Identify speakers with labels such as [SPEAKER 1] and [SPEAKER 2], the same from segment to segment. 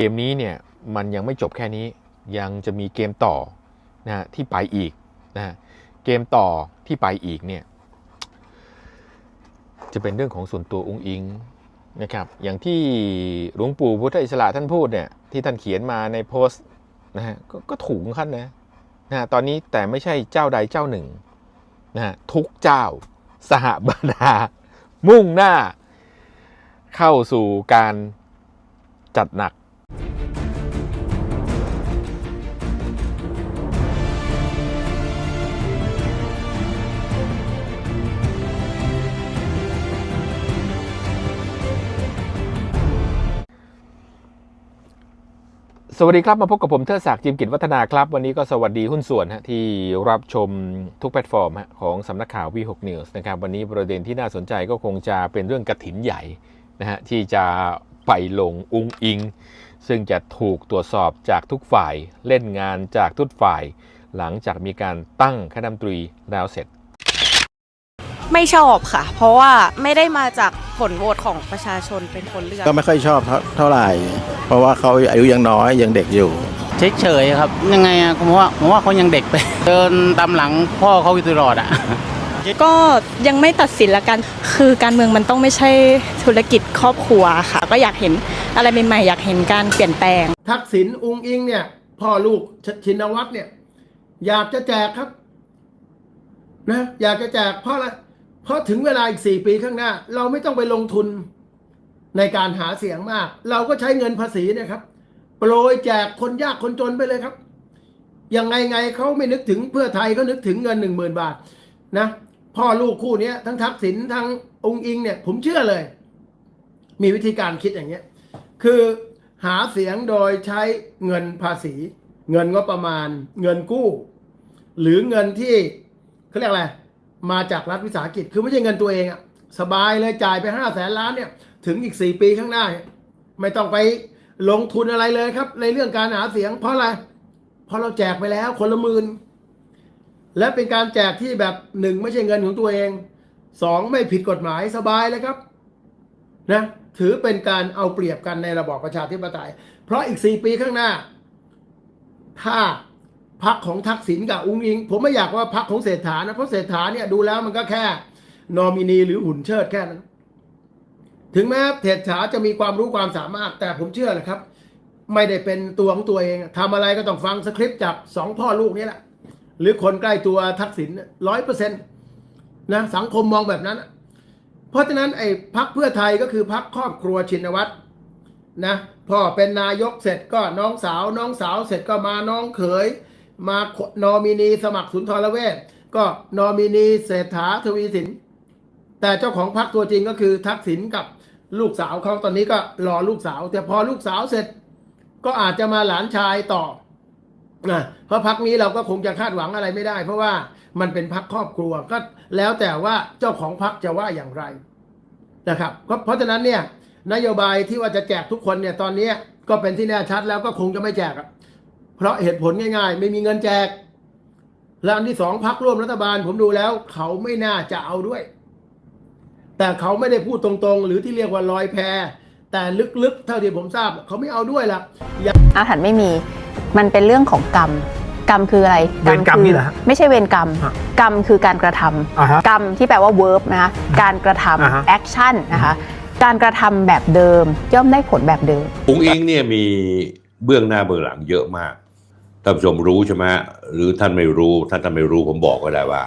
[SPEAKER 1] เกมนี้เนี่ยมันยังไม่จบแค่นี้ ยังจะมีเกมต่อนะฮะที่ไปอีกนะฮะเกมต่อที่ไปอีกเนี่ยจะเป็นเรื่องของส่วนตัวองค์อิงนะครับอย่างที่หลวงปู่พุทธอิสระท่านพูดเนี่ยที่ท่านเขียนมาในโพสต์นะฮะก็ก็ถูกของท่านนะนะ ตอนนี้แต่ไม่ใช่เจ้าใดเจ้าหนึ่งนะฮะทุกเจ้าสหบรรดา มุ่งหน้า เข้าสู่การจัดหนัก สวัสดีครับ มาพบกับผมเทิดศักดิ์จิมกิจวัฒนาครับ วันนี้ก็สวัสดีหุ้นส่วนฮะที่รับชมทุกแพลตฟอร์มฮะของสำนักข่าว V6 News นะครับวันนี้ประเด็นที่น่าสนใจก็คงจะเป็นเรื่องกระถินใหญ่นะฮะที่จะไปลงอุงอิง ซึ่งจะถูกตรวจสอบจากทุกฝ่ายเล่นงานจากทุกฝ่าย หลังจากมีการตั้งคณะรัฐมนตรีแล้วเสร็จ
[SPEAKER 2] ไม่ชอบค่ะ เพราะว่าไม่ได้มาจากผลโหวตของประชาชนเป็นคนเลือก
[SPEAKER 3] ก็ไม่ค่อยชอบเท่าเท่าไหร่ เพราะว่าเขาอายุยังน้อยยังเด็กอยู่
[SPEAKER 4] เฉยๆครับ ยังไงอะผมว่าผมว่าเขายังเด็กไป เดินตามหลังพ่อเขาอยู่ตลอดอะ
[SPEAKER 5] ก็ยังไม่ตัดสินละกัน คือการเมืองมันต้องไม่ใช่ธุรกิจครอบครัวค่ะ ก็อยากเห็นอะไรใหม่ๆอยากเห็นการเปลี่ยนแปลง
[SPEAKER 6] ทักษิณอุงอิงเนี่ยพ่อลูกชชินวัตรเนี่ย อยากจะแจกครับนะอยากจะแจกเพราะอะไรเพราะถึงเวลาอีกสี่ปีข้างหน้า เราไม่ต้องไปลงทุนในการหาเสียงมาก เราก็ใช้เงินภาษีเนะครับ โปรยแจกคนยากคนจนไปเลยครับยังไงไงเขาไม่นึกถึงเพื่อไทยเขานึกถึงเงินหนึ่งหมื่นบาทนะ พ่อลูกคู่นี้ทั้งทักษิณทั้งองค์อิงเนี่ย ผมเชื่อเลย มีวิธีการคิดอย่างเงี้ย คือหาเสียงโดยใช้เงินภาษี เงินงบประมาณ เงินกู้ หรือเงินที่เขาเรียกอะไรมาจากรัฐวิสาหกิจ คือไม่ใช่เงินตัวเองอะสบายเลยจ่ายไปห้าแสนล้านเนี่ย ถึงอีกสี่ปีข้างหน้า ไม่ต้องไปลงทุนอะไรเลยครับ ในเรื่องการหาเสียงเพราะอะไรเพราะเราแจกไปแล้วคนละหมื่น และเป็นการแจกที่แบบหนึ่งไม่ใช่เงินของตัวเองสองไม่ผิดกฎหมายสบายเลยครับนะถือเป็นการเอาเปรียบกันในระบอบประชาธิปไตย เพราะอีกสี่ปีข้างหน้า ถ้าพักของทักษิณกับอุ้งอิง ผมไม่อยากว่าพักของเศรษฐานะเพราะเศรษฐาเนี่ยดูแล้วมันก็แค่ นอมินีหรือหุ่นเชิดแค่นั้นถึงแม้เศรษฐาจะมีความรู้ความสามารถ แต่ผมเชื่อแหละครับ ไม่ได้เป็นตัวของตัวเองทำอะไรก็ต้องฟังสคริปต์จากสองพ่อลูกนี้แหละ หรือคนใกล้ตัวทักษิณร้อยเปอร์เซ็นต์นะสังคมมองแบบนั้น เพราะฉะนั้นไอ้พักเพื่อไทยก็คือพักครอบครัวชินวัตรนะพ่อเป็นนายกเสร็จก็น้องสาว น้องสาวเสร็จก็มาน้องเขย มานอมินีสมัครสุนทรเวชก็นอมินีเศรษฐาทวีสิน แต่เจ้าของพักตัวจริงก็คือทักษิณกับลูกสาวเขาตอนนี้ก็รอลูกสาว แต่พอลูกสาวเสร็จก็อาจจะมาหลานชายต่อ นะเพราะพักนี้เราก็คงจะคาดหวังอะไรไม่ได้ เพราะว่ามันเป็นพักครอบครัวก็แล้วแต่ว่าเจ้าของพักจะว่าอย่างไรนะครับเพราะเพราะฉะนั้นเนี่ยนโยบายที่ว่าจะแจกทุกคนเนี่ยตอนนี้ก็เป็นที่แน่ชัดแล้วก็คงจะไม่แจก เพราะเหตุผลง่ายๆ ไม่มีเงินแจกและอันที่สองพักร่วมรัฐบาลผมดูแล้ว เขาไม่น่าจะเอาด้วย แต่เขาไม่ได้พูดตรงๆ หรือที่เรียกว่าลอยแพ แต่ลึกๆ เท่าที่ผมทราบเขาไม่เอาด้วยล่ะ
[SPEAKER 7] อาถรรพ์ไม่มี มันเป็นเรื่องของกรรม กรรมคืออะไร
[SPEAKER 8] เวรกรรม
[SPEAKER 7] คื
[SPEAKER 8] นี่เหรอฮะ
[SPEAKER 7] ไม่ใช่เวรกรรม
[SPEAKER 8] ฮะ
[SPEAKER 7] กรรมคือการกระทำ
[SPEAKER 8] อ่าฮะ
[SPEAKER 7] กรรมที่แปลว่า verb นะคะการกระท
[SPEAKER 8] อ่าฮะำ
[SPEAKER 7] action นะคะ การกระทำแบบเดิมย่อมได้ผลแบบเดิม
[SPEAKER 9] อุงอิงเนี่ยมีเบื้องหน้าเบื้องหลังเยอะมากท่านผู้ชมรู้ใช่ไหมหรือท่านไม่รู้ท่านท่านไม่รู้ผมบอกก็ได้ว่า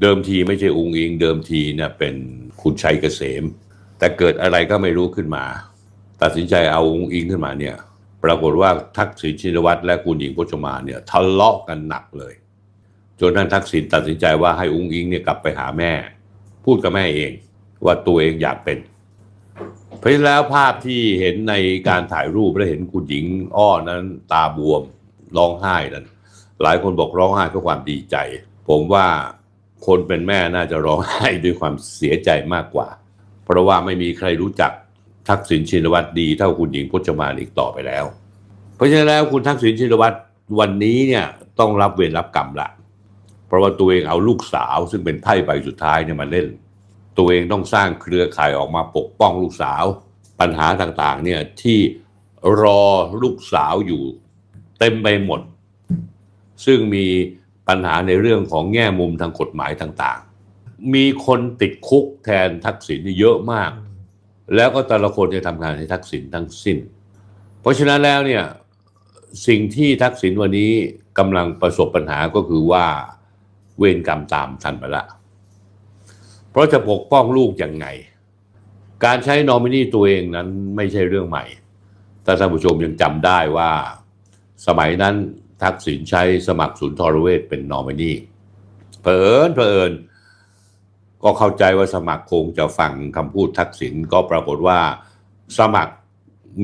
[SPEAKER 9] เดิมทีไม่ใช่อุงอิง เดิมทีเนี่ยเป็นคุณชัยเกษม แต่เกิดอะไรก็ไม่รู้ขึ้นมา ตัดสินใจเอาอุงอิงขึ้นมาเนี่ย ปรากฏว่าทักษิณชินวัตรและคุณหญิงพจมานเนี่ยทะเลาะกันหนักเลย จนท่านทักษิณตัดสินใจว่าให้อุงอิงเนี่ยกลับไปหาแม่ พูดกับแม่เองว่าตัวเองอยากเป็น เพราะแล้วภาพที่เห็นในการถ่ายรูปและเห็นคุณหญิงอ้อนั้นตาบวมร้องไห้นั้น หลายคนบอกร้องไห้เพราะความดีใจ ผมว่าคนเป็นแม่น่าจะร้องไห้ด้วยความเสียใจมากกว่า เพราะว่าไม่มีใครรู้จัก ทักษิณชินวัตรดีเท่าคุณหญิงพจมานอีกต่อไปแล้ว เพราะฉะนั้นแล้วคุณทักษิณชินวัตรวันนี้เนี่ยต้องรับเวรรับกรรมละ เพราะว่าตัวเองเอาลูกสาวซึ่งเป็นไพ่ใบสุดท้ายเนี่ยมาเล่น ตัวเองต้องสร้างเครือข่ายออกมาปกป้องลูกสาว ปัญหาต่างๆเนี่ยที่รอลูกสาวอยู่เต็มไปหมด ซึ่งมีปัญหาในเรื่องของแง่มุมทางกฎหมายต่างๆ มีคนติดคุกแทนทักษิณนี่เยอะมาก แล้วก็แต่ละคนจะทำงานให้ทักษิณทั้งสิ้น เพราะฉะนั้นแล้วเนี่ยสิ่งที่ทักษิณวันนี้กำลังประสบปัญหาก็คือว่าเวรกรรมตามทันไปละ เพราะจะปกป้องลูกยังไง การใช้นอมินีตัวเองนั้นไม่ใช่เรื่องใหม่ถ้าท่านผู้ชมยังจำได้ว่า สมัยนั้นทักษิณใช้สมัครสุนย์ทรเวชเป็นนอมินีเผอิญเผอิญ ก็เข้าใจว่าสมัครคงจะฟังคำพูดทักษิณก็ปรากฏว่าสมัคร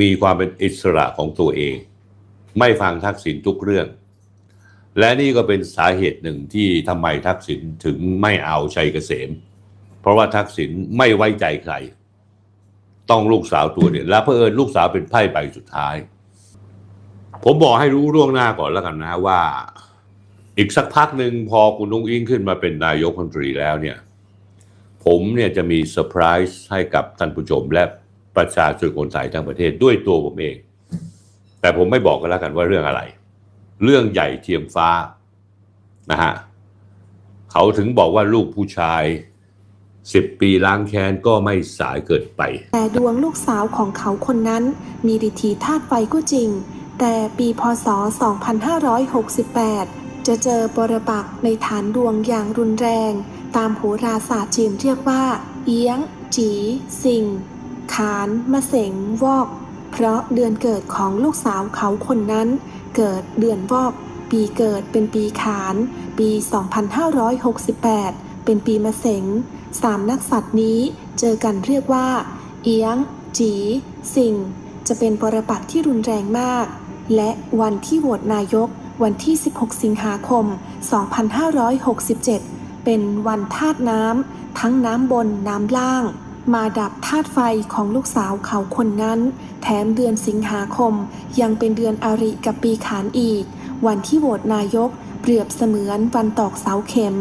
[SPEAKER 9] มีความเป็นอิสระของตัวเอง ไม่ฟังทักษิณทุกเรื่อง และนี่ก็เป็นสาเหตุหนึ่งที่ทำไมทักษิณถึงไม่เอาชัยเกษม เพราะว่าทักษิณไม่ไว้ใจใคร ต้องลูกสาวตัวเดียวและเผอิญลูกสาวเป็นไพ่ใบสุดท้าย ผมบอกให้รู้ล่วงหน้าก่อนแล้วกันนะว่า อีกสักพักหนึ่งพอคุณนุ้งอิงขึ้นมาเป็นนายกรัฐมนตรีแล้วเนี่ย ผมเนี่ยจะมีเซอร์ไพรส์ให้กับท่านผู้ชมและประชาชนคนไทยทั้งประเทศด้วยตัวผมเอง แต่ผมไม่บอกกันแล้วกันว่าเรื่องอะไร เรื่องใหญ่เทียมฟ้านะฮะเขาถึงบอกว่าลูกผู้ชายสิบปีล้างแค้นก็ไม่สายเกินไป
[SPEAKER 8] แต่ดวงลูกสาวของเขาคนนั้น มีดิถีธาตุไฟก็จริง แต่ปีพศ 2568 จะเจอปรปักในฐานดวงอย่างรุนแรง ตามโหราศาสตร์จีนเรียกว่า เอียง จี สิงขานมะเสงวอก เพราะเดือนเกิดของลูกสาวเขาคนนั้น เกิดเดือนวอก ปีเกิดเป็นปีขาน ปี 2568 เป็นปีมะเสงสามนักสัตว์นี้เจอกันเรียกว่า เอียง จี สิงจะเป็นปรปักษ์ที่รุนแรงมาก และวันที่โหวตนายกวันที่ 16 สิงหาคม 2567 เป็นวันธาตุน้ำทั้งน้ำบนน้ำล่าง มาดับธาตุไฟของลูกสาวเขาคนนั้น แถมเดือนสิงหาคม ยังเป็นเดือนอาริกับปีขานอีก วันที่โหวตนายก เปรียบเสมือนวันตอกเสาเข็ม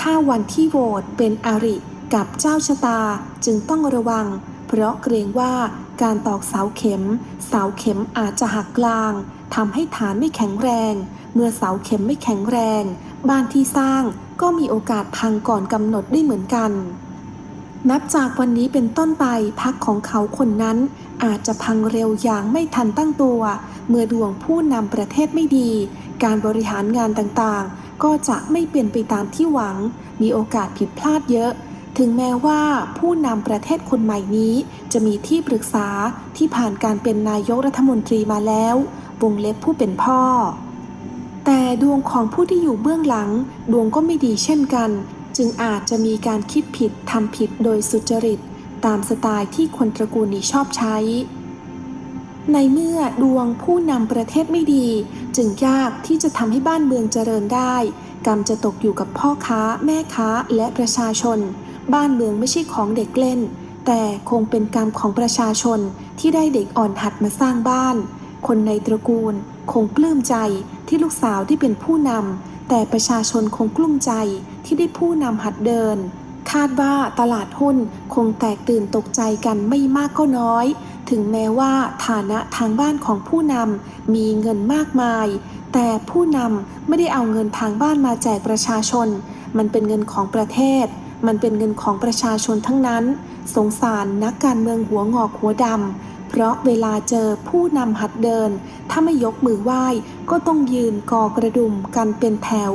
[SPEAKER 8] ถ้าวันที่โหวตเป็นอาริกับเจ้าชะตาจึงต้องระวัง เพราะเกรงว่าการตอกเสาเข็ม เสาเข็มอาจจะหักกลางทำให้ฐานไม่แข็งแรง เมื่อเสาเข็มไม่แข็งแรง บ้านที่สร้างก็มีโอกาสพังก่อนกำหนดได้เหมือนกัน นับจากวันนี้เป็นต้นไปพักของเขาคนนั้น อาจจะพังเร็วอย่างไม่ทันตั้งตัว เมื่อดวงผู้นำประเทศไม่ดี การบริหารงานต่างๆ ก็จะไม่เป็นไปตามที่หวัง มีโอกาสผิดพลาดเยอะ ถึงแม้ว่าผู้นำประเทศคนใหม่นี้ จะมีที่ปรึกษาที่ผ่านการเป็นนายกรัฐมนตรีมาแล้ว วงเล็บผู้เป็นพ่อ แต่ดวงของผู้ที่อยู่เบื้องหลัง ดวงก็ไม่ดีเช่นกัน จึงอาจจะมีการคิดผิดทำผิดโดยสุจริต ตามสไตล์ที่คนตระกูลนี้ชอบใช้ ในเมื่อดวงผู้นำประเทศไม่ดี จึงยากที่จะทำให้บ้านเมืองเจริญได้ กรรมจะตกอยู่กับพ่อค้า แม่ค้าและประชาชน บ้านเมืองไม่ใช่ของเด็กเล่น แต่คงเป็นกรรมของประชาชนที่ได้เด็กอ่อนหัดมาสร้างบ้าน คนในตระกูลคงปลื้มใจ ที่ลูกสาวได้เป็นผู้นำแต่ประชาชนคงกลุ้มใจที่ได้ผู้นำหัดเดิน คาดว่าตลาดหุ้นคงแตกตื่นตกใจกันไม่มากก็น้อย ถึงแม้ว่าฐานะทางบ้านของผู้นำมีเงินมากมาย แต่ผู้นำไม่ได้เอาเงินทางบ้านมาแจกประชาชน มันเป็นเงินของประเทศ มันเป็นเงินของประชาชนทั้งนั้น สงสารนักการเมืองหัวงอกหัวดำ เพราะเวลาเจอผู้นำหัดเดิน ถ้าไม่ยกมือไหว้ก็ต้องยืนกอกระดุมกันเป็นแถว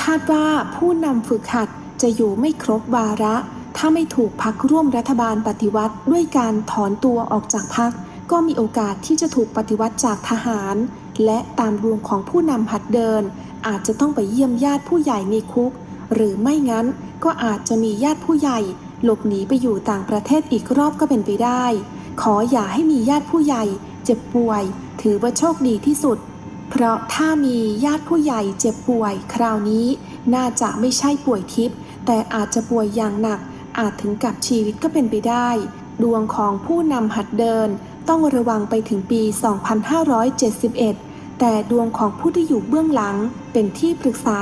[SPEAKER 8] คาดว่าผู้นำฝึกหัดจะอยู่ไม่ครบวาระ ถ้าไม่ถูกพักร่วมรัฐบาลปฏิวัติด้วยการถอนตัวออกจากพัก ก็มีโอกาสที่จะถูกปฏิวัติจากทหาร และตามดวงของผู้นำหัดเดิน อาจจะต้องไปเยี่ยมญาติผู้ใหญ่ในคุก หรือไม่งั้นก็อาจจะมีญาติผู้ใหญ่ หลบหนีไปอยู่ต่างประเทศอีกรอบก็เป็นไปได้ ขออย่าให้มีญาติผู้ใหญ่ เจ็บป่วย ถือว่าโชคดีที่สุด เพราะถ้ามีญาติผู้ใหญ่เจ็บป่วย คราวนี้น่าจะไม่ใช่ป่วยทิพย์แต่อาจจะป่วยอย่างหนัก อาจถึงกับชีวิตก็เป็นไปได้ ดวงของผู้นำหัดเดิน ต้องระวังไปถึงปี 2571 แต่ดวงของผู้ที่อยู่เบื้องหลังเป็นที่ปรึกษา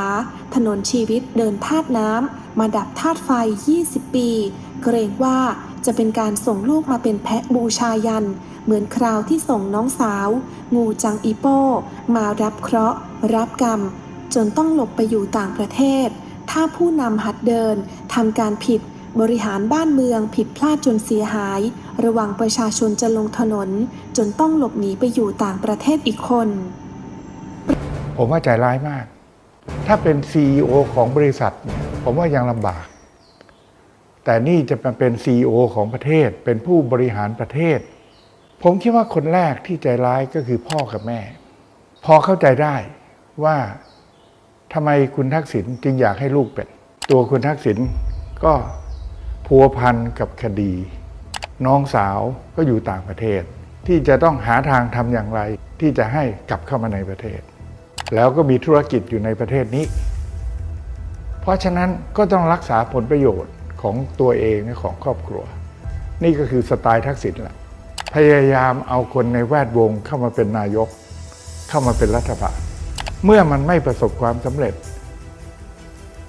[SPEAKER 8] ถนนชีวิตเดินธาตุน้ำมาดับธาตุไฟ 20 ปี เกรงว่าจะเป็นการส่งลูกมาเป็นแพะบูชายัน เหมือนคราวที่ส่งน้องสาว งูจังอีโป้ มารับเคราะห์ รับกรรม จนต้องหลบไปอยู่ต่างประเทศ ถ้าผู้นำหัดเดินทำการผิดบริหารบ้านเมืองผิดพลาดจนเสียหาย ระว่างประชาชนจะลงถนน จนต้องหลบหนีไปอยู่ต่างประเทศอีกคน
[SPEAKER 10] ผมว่าใจร้ายมาก ถ้าเป็น CEO ของบริษัทเนี่ยผมว่ายังลำบาก แต่นี่จะมาเป็น CEO ของประเทศ เป็นผู้บริหารประเทศ ผมคิดว่าคนแรกที่ใจร้ายก็คือพ่อกับแม่ พอเข้าใจได้ว่าทำไมคุณทักษิณจึงอยากให้ลูกเป็น ตัวคุณทักษิณก็พัวพันกับคดี น้องสาวก็อยู่ต่างประเทศ ที่จะต้องหาทางทำอย่างไร ที่จะให้กลับเข้ามาในประเทศ แล้วก็มีธุรกิจอยู่ในประเทศนี้ เพราะฉะนั้นก็ต้องรักษาผลประโยชน์ของตัวเองและของครอบครัว นี่ก็คือสไตล์ทักษิณแหละพยายามเอาคนในแวดวงเข้ามาเป็นนายก เข้ามาเป็นรัฐบาลเมื่อมันไม่ประสบความสำเร็จ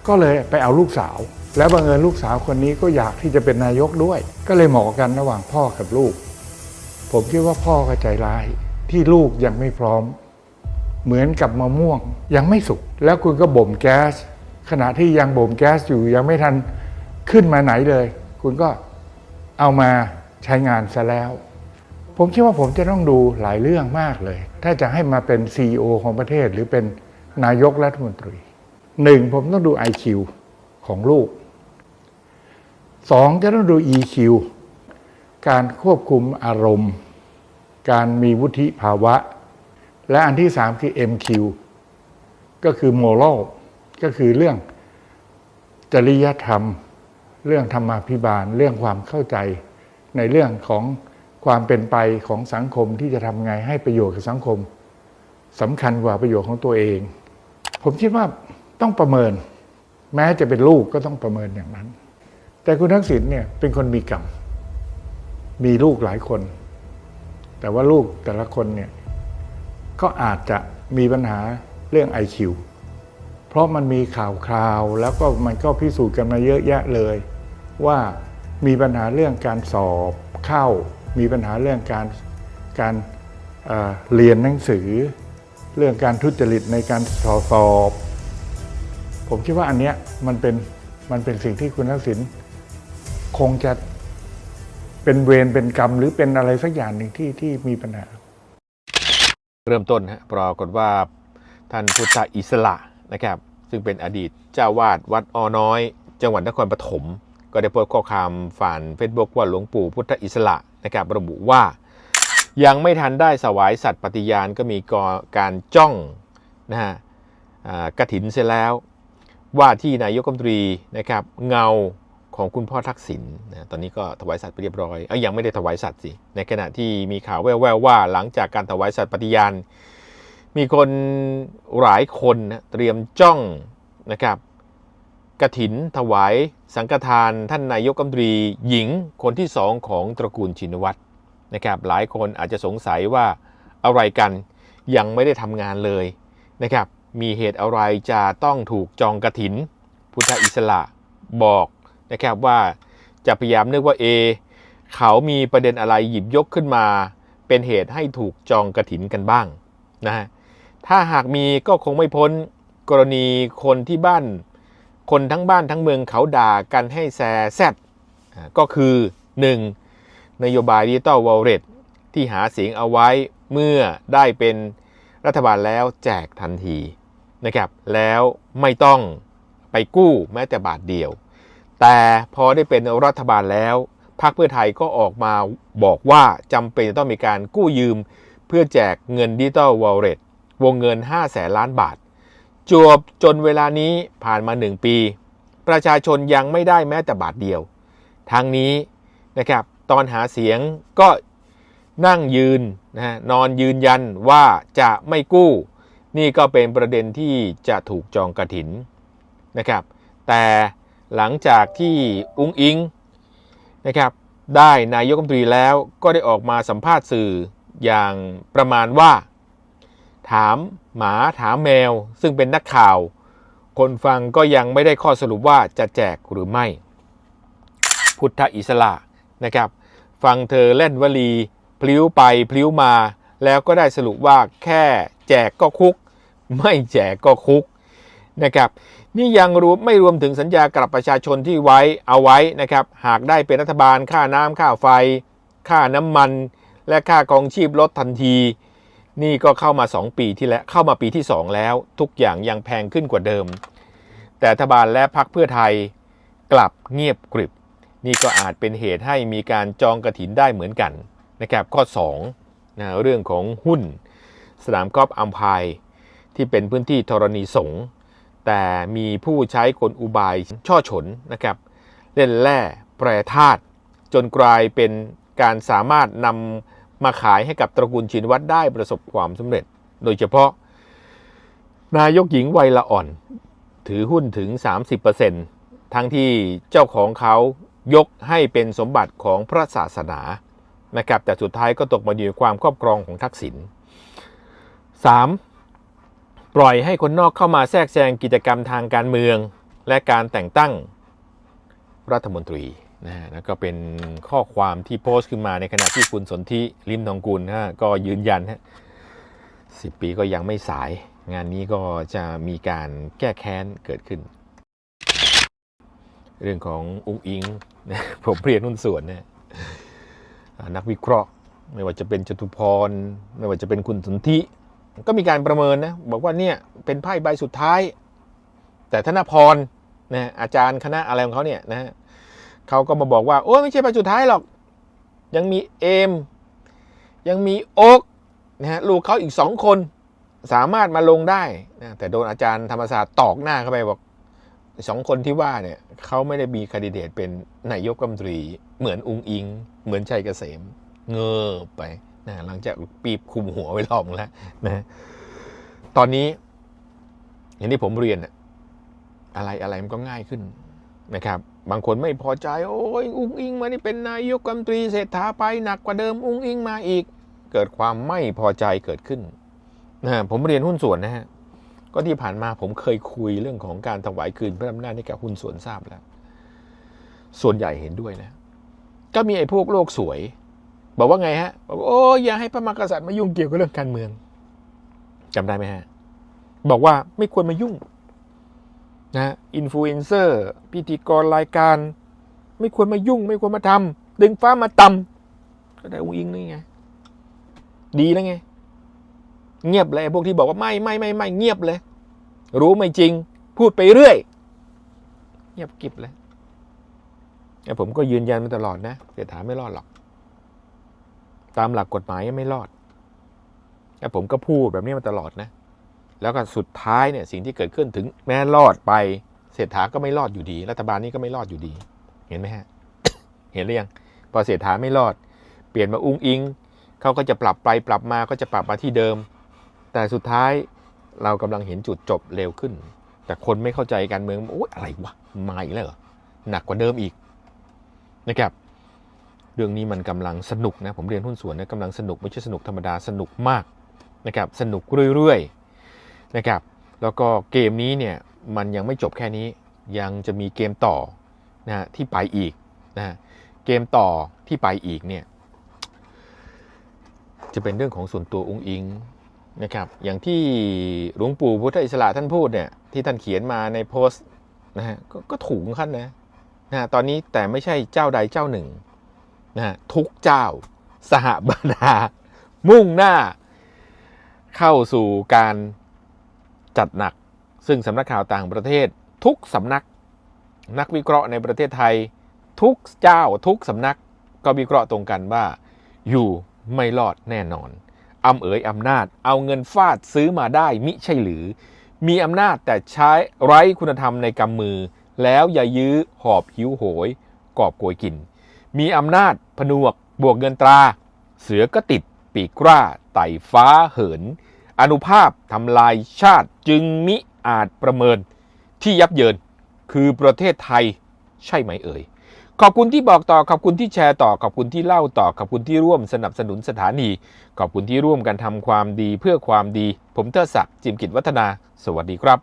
[SPEAKER 10] ก็เลยไปเอาลูกสาว แล้วบังเอิญลูกสาวคนนี้ก็อยากที่จะเป็นนายกด้วย ก็เลยเหมาะกันระหว่างพ่อกับลูก ผมคิดว่าพ่อก็ใจร้ายที่ลูกยังไม่พร้อม เหมือนกับมะม่วงยังไม่สุกแล้วคุณก็บ่มแก๊ส ขณะที่ยังบ่มแก๊สอยู่ยังไม่ทันขึ้นมาไหนเลย คุณก็เอามาใช้งานซะแล้ว ผมคิดว่าผมจะต้องดูหลายเรื่องมากเลย ถ้าจะให้มาเป็น CEO ของประเทศหรือเป็นนายกรัฐมนตรีหนึ่งผมต้องดู IQ ของลูกสองจะต้องดู EQ การควบคุมอารมณ์ การมีวุฒิภาวะ และอันที่สามคือ MQ ก็คือ moral ก็คือเรื่องจริยธรรม เรื่องธรรมาภิบาล เรื่องความเข้าใจ ในเรื่องของความเป็นไปของสังคมที่จะทำไงให้ประโยชน์กับสังคมสำคัญกว่าประโยชน์ของตัวเอง ผมคิดว่าต้องประเมิน แม้จะเป็นลูกก็ต้องประเมินอย่างนั้น แต่คุณทักษิณเนี่ยเป็นคนมีกรรม มีลูกหลายคน แต่ว่าลูกแต่ละคนเนี่ย ก็อาจจะมีปัญหาเรื่อง IQ เพราะมันมีข่าวคราวแล้วก็มันก็พิสูจน์กันมาเยอะแยะเลย ว่ามีปัญหาเรื่องการสอบเข้า มีปัญหาเรื่องการการเเรียนหนังสือ เรื่องการทุจริตในการสอบสอบ ผมคิดว่าอันเนี้ยมันเป็นมันเป็นสิ่งที่คุณทักษิณคงจะเป็นเวรเป็นกรรมหรือเป็นอะไรสักอย่างหนึ่งที่ที่มีปัญหา
[SPEAKER 1] เริ่มต้นฮะปรากฏว่าท่านพุทธอิสระนะครับ ซึ่งเป็นอดีตเจ้าวาดวัดอ้อน้อย จังหวัดนครปฐมก็ได้โพสต์ข้อความฝ่านเฟซบุ๊กว่าหลวงปู่พุทธอิสระนะครับ ระบุว่ายังไม่ทันได้สวายสัตว์ปฏิญาณก็มีกการจ้องนะฮะกระถินเสร็จแล้ว ว่าที่นายกรัฐมนตรีนะครับ เงา ของคุณพ่อทักษิณนะตอนนี้ก็ถวายสัตว์ไปเรียบร้อยเอ้ยยังไม่ได้ถวายสัตว์สิในขณะที่มีข่าวแว่วๆว่าหลังจากการถวายสัตว์ปฏิญาณมีคนหลายคนนะเตรียมจ้องนะครับกระถินถวายสังฆทานท่านนายกรัฐมนตรีหญิงคนที่สองของตระกูลชินวัตรนะครับหลายคนอาจจะสงสัยว่าอะไรกันยังไม่ได้ทำงานเลยนะครับมีเหตุอะไรจะต้องถูกจองกระถิน พุทธอิสระบอก นะครับว่าจะพยายามนึกว่าเอเขามีประเด็นอะไรหยิบยกขึ้นมา เป็นเหตุให้ถูกจองกระถินกันบ้างนะฮะถ้าหากมีก็คงไม่พ้นกรณีคนที่บ้าน คนทั้งบ้านทั้งเมืองเขาด่ากันให้แซแซดก็คือ 1. นโยบายดิจิตอลวอลเล็ตที่หาเสียงเอาไว้เมื่อได้เป็นรัฐบาลแล้วแจกทันทีนะครับแล้วไม่ต้องไปกู้แม้แต่บาทเดียว แต่พอได้เป็นรัฐบาลแล้วพรรคเพื่อไทยก็ออกมาบอกว่าจำเป็นจะต้องมีการกู้ยืม เพื่อแจกเงินดิจิตอลวอลเล็ตวงเงิน 5 แสนล้านบาท จวบจนเวลานี้ผ่านมา 1 ปี ประชาชนยังไม่ได้แม้แต่บาทเดียวทางนี้นะครับตอนหาเสียงก็นั่งยืนนะนอนยืนยันว่าจะไม่กู้ นี่ก็เป็นประเด็นที่จะถูกจองกระถินนะครับ แต่ หลังจากที่อุ้งอิงนะครับได้นายกรัฐมนตรีแล้วก็ได้ออกมาสัมภาษณ์สื่ออย่างประมาณว่า ถามหมาถามแมว ซึ่งเป็นนักข่าว คนฟังก็ยังไม่ได้ข้อสรุปว่าจะแจกหรือไม่ พุทธอิสระนะครับ ฟังเธอเล่นวลีพลิ้วไปพลิ้วมา แล้วก็ได้สรุปว่าแค่แจกก็คุก ไม่แจกก็คุกนะครับ นี่ยังรวมไม่รวมถึงสัญญากับประชาชนที่ไว้เอาไว้นะครับ หากได้เป็นรัฐบาลค่าน้ำค่าไฟ ค่าน้ำมัน และค่ากองชีพลดทันที นี่ก็เข้ามา 2 ปีที่แล้วเข้ามาปีที่ 2 แล้ว ทุกอย่างยังแพงขึ้นกว่าเดิม แต่รัฐบาลและพรรคเพื่อไทยกลับเงียบกริบ นี่ก็อาจเป็นเหตุให้มีการจองกระถินได้เหมือนกันนะครับข้อ2นะเรื่องของหุ้น สนามกอล์ฟอัมพายที่เป็นพื้นที่ธรณีสงฆ์ แต่มีผู้ใช้กลอุบายช่อฉนนะครับ เล่นแร่แปรธาตุจนกลายเป็นการสามารถนำมาขายให้กับตระกูลชินวัตรได้ประสบความสำเร็จ โดยเฉพาะ นายกหญิงวัยละอ่อน ถือหุ้นถึง 30%ทั้งที่เจ้าของเขายกให้เป็นสมบัติของพระศาสนานะครับแต่สุดท้ายก็ตกมาอยู่ในความครอบครองของทักษิณ 3. ปล่อยให้คนนอกเข้ามาแทรกแซงกิจกรรมทางการเมือง และการแต่งตั้งรัฐมนตรีนะฮะแล้วก็เป็นข้อความที่โพสต์ขึ้นมาในขณะที่คุณสนธิลิมทองกุลฮะก็ยืนยันฮะสิปีก็ยังไม่สาย งานนี้ก็จะมีการแก้แค้นเกิดขึ้น เรื่องของอุ้งอิงนะผมเรียนหุ้นส่วนเนี่ยนักวิเคราะห์ ไม่ว่าจะเป็นจตุพร ไม่ว่าจะเป็นคุณสนธิ ก็มีการประเมินนะบอกว่าเนี่ยเป็นไพ่ใบสุดท้าย แต่ธนพรนะอาจารย์คณะอะไรของเขาเนี่ยนะฮะเขาก็มาบอกว่าโอ้ไม่ใช่ใบสุดท้ายหรอก ยังมีเอมยังมีโอ๊กนะฮะลูกเขาอีกสองคนสามารถมาลงได้นะแต่โดนอาจารย์ธรรมศาสตร์ตอกหน้าเข้าไปบอกสองคนที่ว่าเนี่ยเขาไม่ได้มีคนดิเดตเป็นนายกรัฐมนตรี เหมือนอุงอิง เหมือนชัยเกษม เงอไป นะหลังจากปีบคุมหัวไว้รอบแล้วนะตอนนี้ อย่างที่ผมเรียนอะไรอะไรมันก็ง่ายขึ้นนะครับ บางคนไม่พอใจ โอ้ยอุ้งอิงมานี่เป็นนายกรัฐมนตรีเศรษฐาไปหนักกว่าเดิมอุ้งอิงมาอีก เกิดความไม่พอใจเกิดขึ้นนะผมเรียนหุ้นส่วนนะฮะก็ที่ผ่านมาผมเคยคุยเรื่องของการถวายคืนพระอำนาจให้กับหุ้นส่วนทราบแล้ว ส่วนใหญ่เห็นด้วยนะ ก็มีไอ้พวกโลกสวย บอกว่าไงฮะบอกว่าโอ้ยอย่าให้พระมหากษัตริย์มายุ่งเกี่ยวกับเรื่องการเมืองจำได้ไหมฮะ บอกว่าไม่ควรมายุ่งนะอินฟลูเอนเซอร์พิธีกรรายการ ไม่ควรมายุ่ง ไม่ควรมาทำดึงฟ้ามาตำก็ได้อุ้งอิงนี่ไง ดีแล้วไง เงียบเลยพวกที่บอกว่าไม่ไม่ไม่ไม่เงียบเลย รู้ไม่จริง พูดไปเรื่อย เงียบกิบเลยแต่ผมก็ยืนยันมาตลอดนะเศรษฐาไม่รอดหรอก ตามหลักกฎหมายไม่รอดแต่ผมก็พูดแบบนี้มาตลอดนะ แล้วก็สุดท้ายเนี่ยสิ่งที่เกิดขึ้นถึงแม้รอดไปเศรษฐาก็ไม่รอดอยู่ดี รัฐบาลนี้ก็ไม่รอดอยู่ดี เห็นไหมฮะ เห็นหรือยังพอเศรษฐาไม่รอด เปลี่ยนมาอุ้งอิงเขาก็จะปรับไปปรับมาก็จะปรับมาที่เดิม แต่สุดท้ายเรากำลังเห็นจุดจบเร็วขึ้น แต่คนไม่เข้าใจการเมืองโอ้ยอะไรวะมาอีกแล้วเหรอหนักกว่าเดิมอีกนะครับ เรื่องนี้มันกำลังสนุกนะผมเรียนหุ้นส่วนนะกำลังสนุกไม่ใช่สนุกธรรมดาสนุกมากนะครับสนุกเรื่อยๆนะครับแล้วก็เกมนี้เนี่ยมันยังไม่จบแค่นี้ยังจะมีเกมต่อนะที่ไปอีกนะเกมต่อที่ไปอีกเนี่ยจะเป็นเรื่องของส่วนตัวองค์อิงนะครับอย่างที่หลวงปู่พุทธอิสระท่านพูดเนี่ยที่ท่านเขียนมาในโพสต์นะฮะกก็ถูกขั้นนะนะตอนนี้แต่ไม่ใช่เจ้าใดเจ้าหนึ่ง นะทุกเจ้าสหบรรดา มุ่งหน้า เข้าสู่การจัดหนัก ซึ่งสำนักข่าวต่างประเทศ ทุกสำนัก นักวิเคราะห์ในประเทศไทย ทุกเจ้าทุกสำนักก็วิเคราะห์ตรงกันว่า อยู่ไม่รอดแน่นอนอำเอ๋ยอำนาจ เอาเงินฟาดซื้อมาได้มิใช่หรือ มีอำนาจแต่ใช้ไร้คุณธรรมในกำมือ แล้วอย่ายื้อหอบหิวโหย กอบโกยกิน มีอำนาจผนวกบวกเงินตรา เสือก็ติดปีกกล้าไต่ฟ้าเหิน อนุภาพทำลายชาติจึงมิอาจประเมินที่ยับเยินคือประเทศไทยใช่ไหมเอ่ย ขอบคุณที่บอกต่อ ขอบคุณที่แชร์ต่อ ขอบคุณที่เล่าต่อ ขอบคุณที่ร่วมสนับสนุนสถานี ขอบคุณที่ร่วมกันทำความดีเพื่อความดี ผมเทอศักดิ์จิมกิจวัฒนา สวัสดีครับ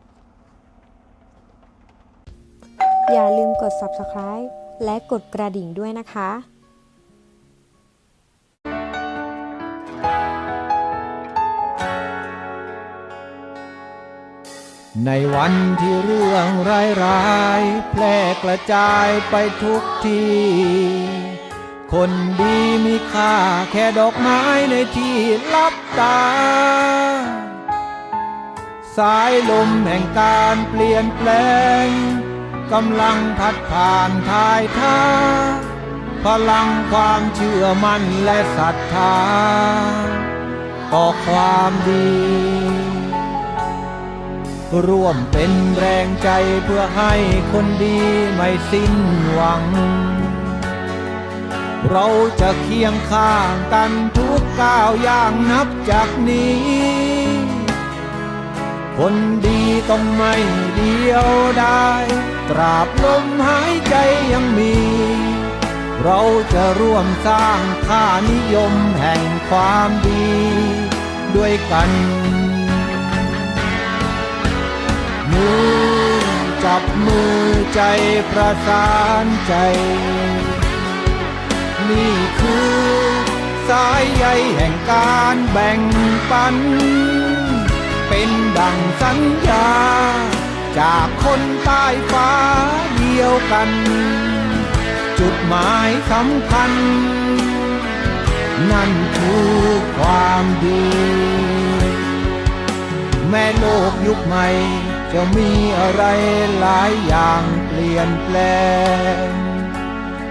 [SPEAKER 11] อย่าลืมกด subscribe และกดกระดิ่งด้วยนะคะ
[SPEAKER 12] ในวันที่เรื่องร้ายๆแพร่กระจายไปทุกที่คนดีมีค่าแค่ดอกไม้ในที่ลับตา สายลมแห่งการเปลี่ยนแปลง กำลังพัดผ่านทายท่าพลังความเชื่อมั่นและศรัทธาต่อความดี ร่วมเป็นแรงใจเพื่อให้คนดีไม่สิ้นหวัง เราจะเคียงข้างกันทุกก้าวอย่างนับจากนี้ คนดีต้องไม่เดียวได้ ตราบลมหายใจยังมี เราจะร่วมสร้างค่านิยมแห่งความดี ด้วยกันมือจับมือใจประสานใจ นี่คือสายใยแห่งการแบ่งปัน เป็นดังสัญญา จากคนใต้ฟ้าเดียวกัน จุดหมายสำคัญ นั่นคือความดี แม่โลกยุคใหม่ จะมีอะไรหลายอย่างเปลี่ยนแปลง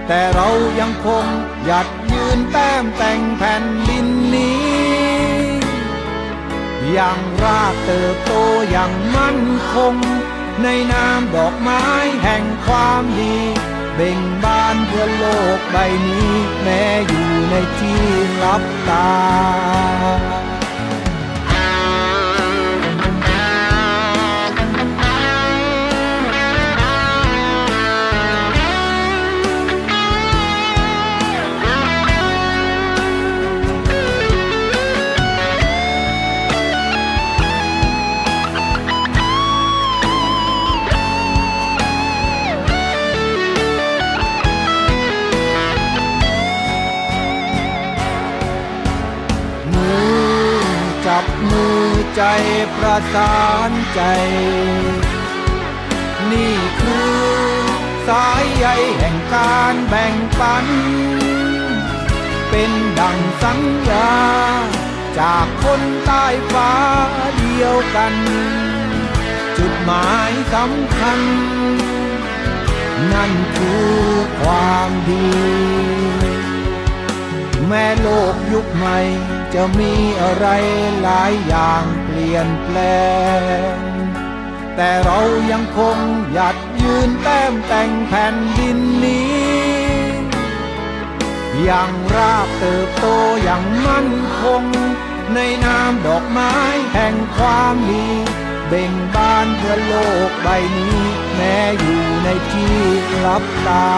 [SPEAKER 12] แต่เรายังคงหยัดยืนแต้มแต่งแผ่นดินนี้ อย่างรากเติบโตอย่างมั่นคง ในนามดอกไม้แห่งความดี เบ่งบานเพื่อโลกใบนี้ แม้อยู่ในที่ลับตา ใจประสานใจ นี่คือสายใยแห่งการแบ่งปัน เป็นดังสัญญา จากคนใต้ฟ้าเดียวกัน จุดหมายสำคัญ นั่นคือความดี แม้โลกยุคใหม่ จะมีอะไรหลายอย่างเปลี่ยนแปลง แต่เรายังคงหยัดยืนแต้มแต่งแผ่นดินนี้อย่างรากเติบโตอย่างมั่นคง ในนามดอกไม้แห่งความดีเบ่งบานเพื่อโลกใบนี้ แม้อยู่ในที่ลับตา